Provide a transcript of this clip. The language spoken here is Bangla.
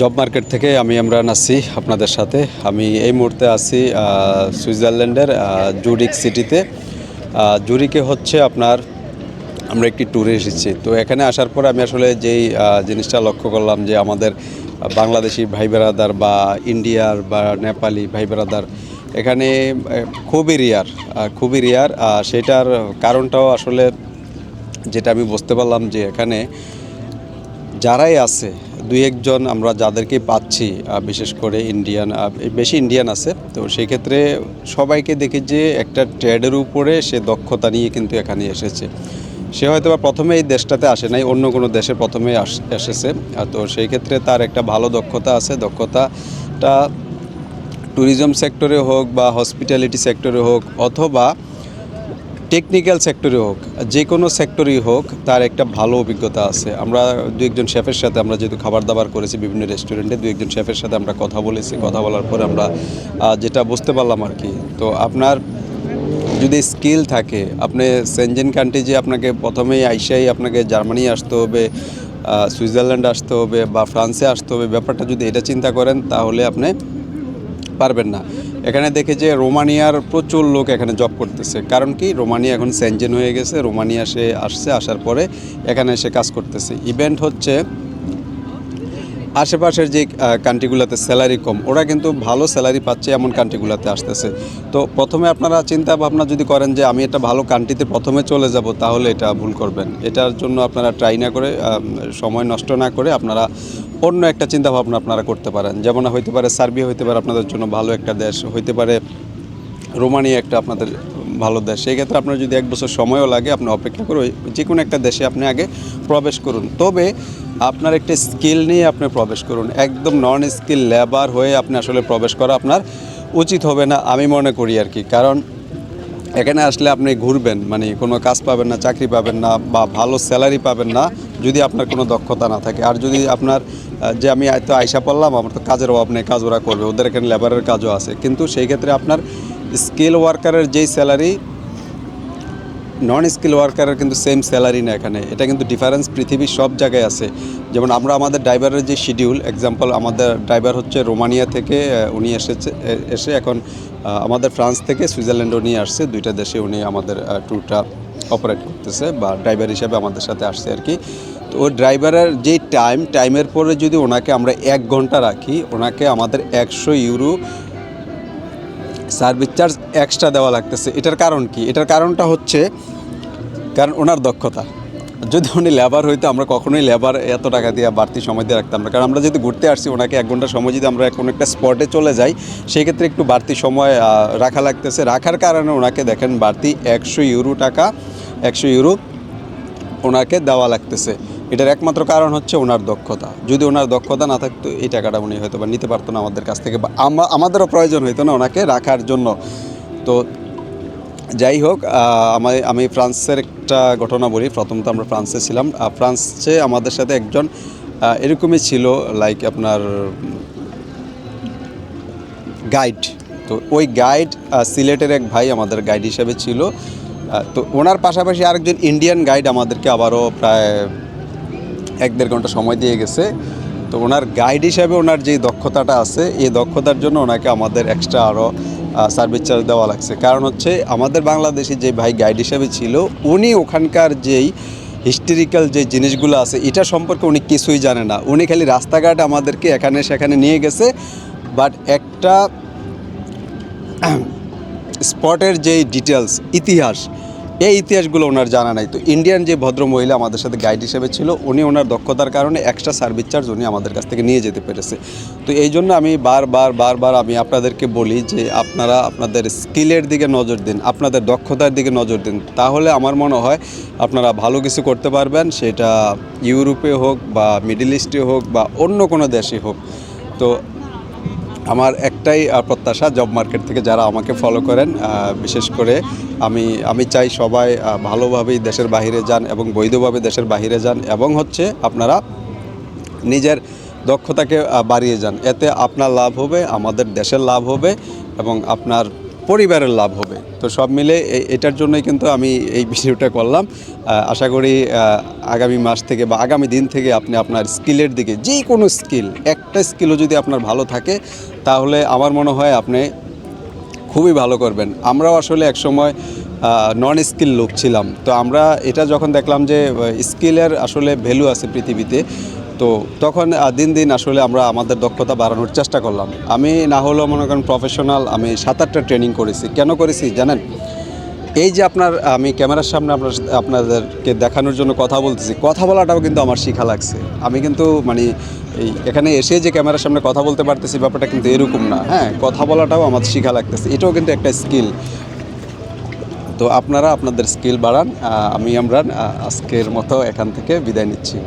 জব মার্কেট থেকে আমি আমরা আছি আপনাদের সাথে। আমি এই মুহূর্তে আছি সুইজারল্যান্ডের জুরিক সিটিতে। জুরিকে হচ্ছে আপনার, আমরা একটি ট্যুরে এসেছি। তো এখানে আসার পর আমি আসলে যেই জিনিসটা লক্ষ্য করলাম যে আমাদের বাংলাদেশি ভাই বেড়াদার বা ইন্ডিয়ার বা নেপালি ভাই বেড়াদার এখানে খুবই রিয়ার খুবই রিয়ার সেটার কারণটাও আসলে যেটা আমি বুঝতে পারলাম যে এখানে যারাই আছে দুই একজন আমরা যাদেরকে পাচ্ছি বিশেষ করে ইন্ডিয়ান বেশি ইন্ডিয়ান আছে, তো সেক্ষেত্রে সবাইকে দেখি যে একটা ট্রেডের উপরে সে দক্ষতা নিয়ে কিন্তু এখানে এসেছে। সে হয়তো বা প্রথমে এই দেশটাতে আসে নাই, অন্য কোনো দেশে প্রথমে এসেছে তো সেই ক্ষেত্রে তার একটা ভালো দক্ষতা আছে। দক্ষতাটা ট্যুরিজম সেক্টরে হোক বা হসপিটালিটি সেক্টরে হোক, অথবা টেকনিক্যাল সেক্টরে হোক, যে কোনো সেক্টরেই হোক, তার একটা ভালো অভিজ্ঞতা আছে। আমরা দু একজন শেফের সাথে আমরা যেহেতু খাবার দাবার করেছি বিভিন্ন রেস্টুরেন্টে দু একজন শেফের সাথে আমরা কথা বলেছি, কথা বলার পরে আমরা যেটা বুঝতে পারলাম আর কি। তো আপনার যদি স্কিল থাকে, আপনি সেনজেন কান্ট্রি যে আপনাকে প্রথমেই আইসাই আপনাকে জার্মানি আসতে হবে সুইজারল্যান্ড আসতে হবে বা ফ্রান্সে আসতে হবে, ব্যাপারটা যদি এটা চিন্তা করেন, তাহলে আপনি পারবেন না। এখানে দেখে যে রোমানিয়ার প্রচুর লোক এখানে জব করতেছে। কারণ কি? রোমানিয়া এখন সেনজেন হয়ে গেছে। রোমানিয়া সে আসছে, আসার পরে এখানে এসে কাজ করতেছে। ইভেন্ট হচ্ছে আশেপাশের যে কান্ট্রিগুলোতে স্যালারি কম। ওরা কিন্তু ভালো স্যালারি পাচ্ছে এমন কান্ট্রিগুলোতে আসতেছে। তো প্রথমে আপনারা চিন্তা ভাবনা যদি করেন যে, আমি একটা ভালো কান্ট্রিতে প্রথমে চলে যাব, তাহলে এটা ভুল করবেন। এটার জন্য আপনারা ট্রাই না করে সময় নষ্ট না করে আপনারা অন্য একটা চিন্তা ভাবনা আপনারা করতে পারেন। যেমন হইতে পারে সার্বিয়া, হইতে পারে আপনাদের জন্য ভালো একটা দেশ, হইতে পারে রোমানিয়া একটা আপনাদের ভালো দেশ। সেই ক্ষেত্রে আপনার যদি এক বছর সময়ও লাগে, আপনি অপেক্ষা করে যে কোনো একটা দেশে আপনি আগে প্রবেশ করুন। তবে আপনার একটা স্কিল নিয়ে আপনি প্রবেশ করুন। একদম নন স্কিল লেবার হয়ে আপনি আসলে প্রবেশ করা আপনার উচিত হবে না, আমি মনে করি আর কি। কারণ এখানে আসলে আপনি ঘুরবেন মানে কোনো কাজ পাবেন না, চাকরি পাবেন না, বা ভালো স্যালারি পাবেন না, যদি আপনার কোনো দক্ষতা না থাকে। আর যদি আপনার যে আমি তো আয়সা পড়লাম, আমার তো কাজের অভাব নেই, কাজ ওরা করবে, ওদের এখানে লেবারের কাজও আছে। কিন্তু সেই ক্ষেত্রে আপনার স্কিল ওয়ার্কারের যেই স্যালারি নন স্কিল ওয়ার্কারের কিন্তু সেম স্যালারি না এখানে। এটা কিন্তু ডিফারেন্স পৃথিবীর সব জায়গায় আছে। যেমন আমরা আমাদের ড্রাইভারের যে শিডিউল এক্সাম্পল আমাদের ড্রাইভার হচ্ছে রোমানিয়া থেকে উনি এসেছে এসে এখন আমাদের ফ্রান্স থেকে সুইজারল্যান্ডও নিয়ে আসছে। দুইটা দেশে উনি আমাদের ট্যুরটা অপারেট করতেছে বা ড্রাইভার হিসাবে আমাদের সাথে আসছে আর কি। তো ওই ড্রাইভারের যেই টাইম টাইমের পরে যদি ওনাকে আমরা এক ঘণ্টা রাখি, ওনাকে আমাদের একশো ইউরো সার্ভিস চার্জ এক্সট্রা দেওয়া লাগতেছে। এটার কারণ কি? এটার কারণটা হচ্ছে, কারণ ওনার দক্ষতা। যদি উনি লেবার হইতো, আমরা কখনোই লেবার এত টাকা দিয়ে বাড়তি সময় দিয়ে রাখতাম না। কারণ আমরা যদি ঘুরতে আসছি, ওনাকে এক ঘণ্টা সময় যদি আমরা কোনো একটা স্পটে চলে যাই, সেক্ষেত্রে একটু বাড়তি সময় রাখা লাগতেছে। রাখার কারণে ওনাকে দেখেন বাড়তি একশো ইউরো টাকা, একশো ইউরো ওনাকে দেওয়া লাগতেছে। এটার একমাত্র কারণ হচ্ছে ওনার দক্ষতা। যদি ওনার দক্ষতা না থাকতো, এই টাকাটা উনি হয়তো বা নিতে পারতো না আমাদের কাছ থেকে বা আমা- আমাদেরও প্রয়োজন হইতো না ওনাকে রাখার জন্য। তো যাই হোক আহ, আমি ফ্রান্সের একটা ঘটনা বলি। প্রথম তো আমরা ফ্রান্সে ছিলাম। ফ্রান্সে আমাদের সাথে একজন এরকমই ছিল লাইক আপনার গাইড তো ওই গাইড সিলেটের এক ভাই আমাদের গাইড হিসেবে ছিল। তো ওনার পাশাপাশি আরেকজন ইন্ডিয়ান গাইড আমাদেরকে আবারও প্রায় এক দেড় ঘণ্টা সময় দিয়ে গেছে। তো ওনার গাইড হিসাবে ওনার যে দক্ষতাটা আছে এই দক্ষতার জন্য ওনাকে আমাদের এক্সট্রা আরও সার্ভিস চার্জ দেওয়া লাগছে। কারণ হচ্ছে আমাদের বাংলাদেশে যে ভাই গাইড হিসাবে ছিল, উনি ওখানকার যেই হিস্টোরিক্যাল যে জিনিসগুলো আছে, এটা সম্পর্কে উনি কিছুই জানে না। উনি খালি রাস্তাঘাট আমাদেরকে এখানে সেখানে নিয়ে গেছে। বাট একটা স্পটের যেই ডিটেলস ইতিহাস এই ইতিহাসগুলো ওনার জানা নাই। তো ইন্ডিয়ান যে ভদ্র মহিলা আমাদের সাথে গাইড হিসেবে ছিল, উনি ওনার দক্ষতার কারণে এক্সট্রা সার্ভিস চার্জ উনি আমাদের কাছ থেকে নিয়ে যেতে পেরেছে। তো এই জন্য আমি বারবার বারবার আমি আপনাদেরকে বলি যে আপনারা আপনাদের স্কিলের দিকে নজর দিন, আপনাদের দক্ষতার দিকে নজর দিন। তাহলে আমার মনে হয় আপনারা ভালো কিছু করতে পারবেন, সেটা ইউরোপে হোক বা মিডল ইস্টে হোক বা অন্য কোনো দেশে হোক। তো আমার একটাই প্রত্যাশা জব মার্কেট থেকে যারা আমাকে ফলো করেন বিশেষ করে আমি আমি চাই সবাই ভালোভাবেই দেশের বাহিরে যান এবং বৈধভাবে দেশের বাহিরে যান এবং হচ্ছে আপনারা নিজের দক্ষতাকে বাড়িয়ে যান। এতে আপনার লাভ হবে, আমাদের দেশের লাভ হবে এবং আপনার পরিবারের লাভ হবে। তো সব মিলে এটার জন্যই কিন্তু আমি এই ভিডিওটা করলাম। আশা করি আগামী মাস থেকে বা আগামী দিন থেকে আপনি আপনার স্কিলের দিকে, যে কোনো স্কিল, একটা স্কিলও যদি আপনার ভালো থাকে, তাহলে আমার মনে হয় আপনি খুবই ভালো করবেন। আমরাও আসলে একসময় নন স্কিল লোক ছিলাম। তো আমরা এটা যখন দেখলাম যে স্কিলের আসলে ভ্যালু আছে পৃথিবীতে তো তখন দিন দিন আসলে আমরা আমাদের দক্ষতা বাড়ানোর চেষ্টা করলাম। আমি না হলেও মনে করেন প্রফেশনাল আমি সাত আটটা ট্রেনিং করেছি। কেন করেছি জানেন? এই যে আপনার, আমি ক্যামেরার সামনে আপনার, আপনাদেরকে দেখানোর জন্য কথা বলতেছি, কথা বলাটাও কিন্তু আমার শিখা লাগছে। আমি কিন্তু মানে এই এখানে এসে যে ক্যামেরার সামনে কথা বলতে পারতেছি, ব্যাপারটা কিন্তু এরকম না। হ্যাঁ কথা বলাটাও আমার শিখা লাগতেছে। এটাও কিন্তু একটা স্কিল তো আপনারা আপনাদের স্কিল বাড়ান আমি আমরা আজকের মতো এখান থেকে বিদায় নিচ্ছি।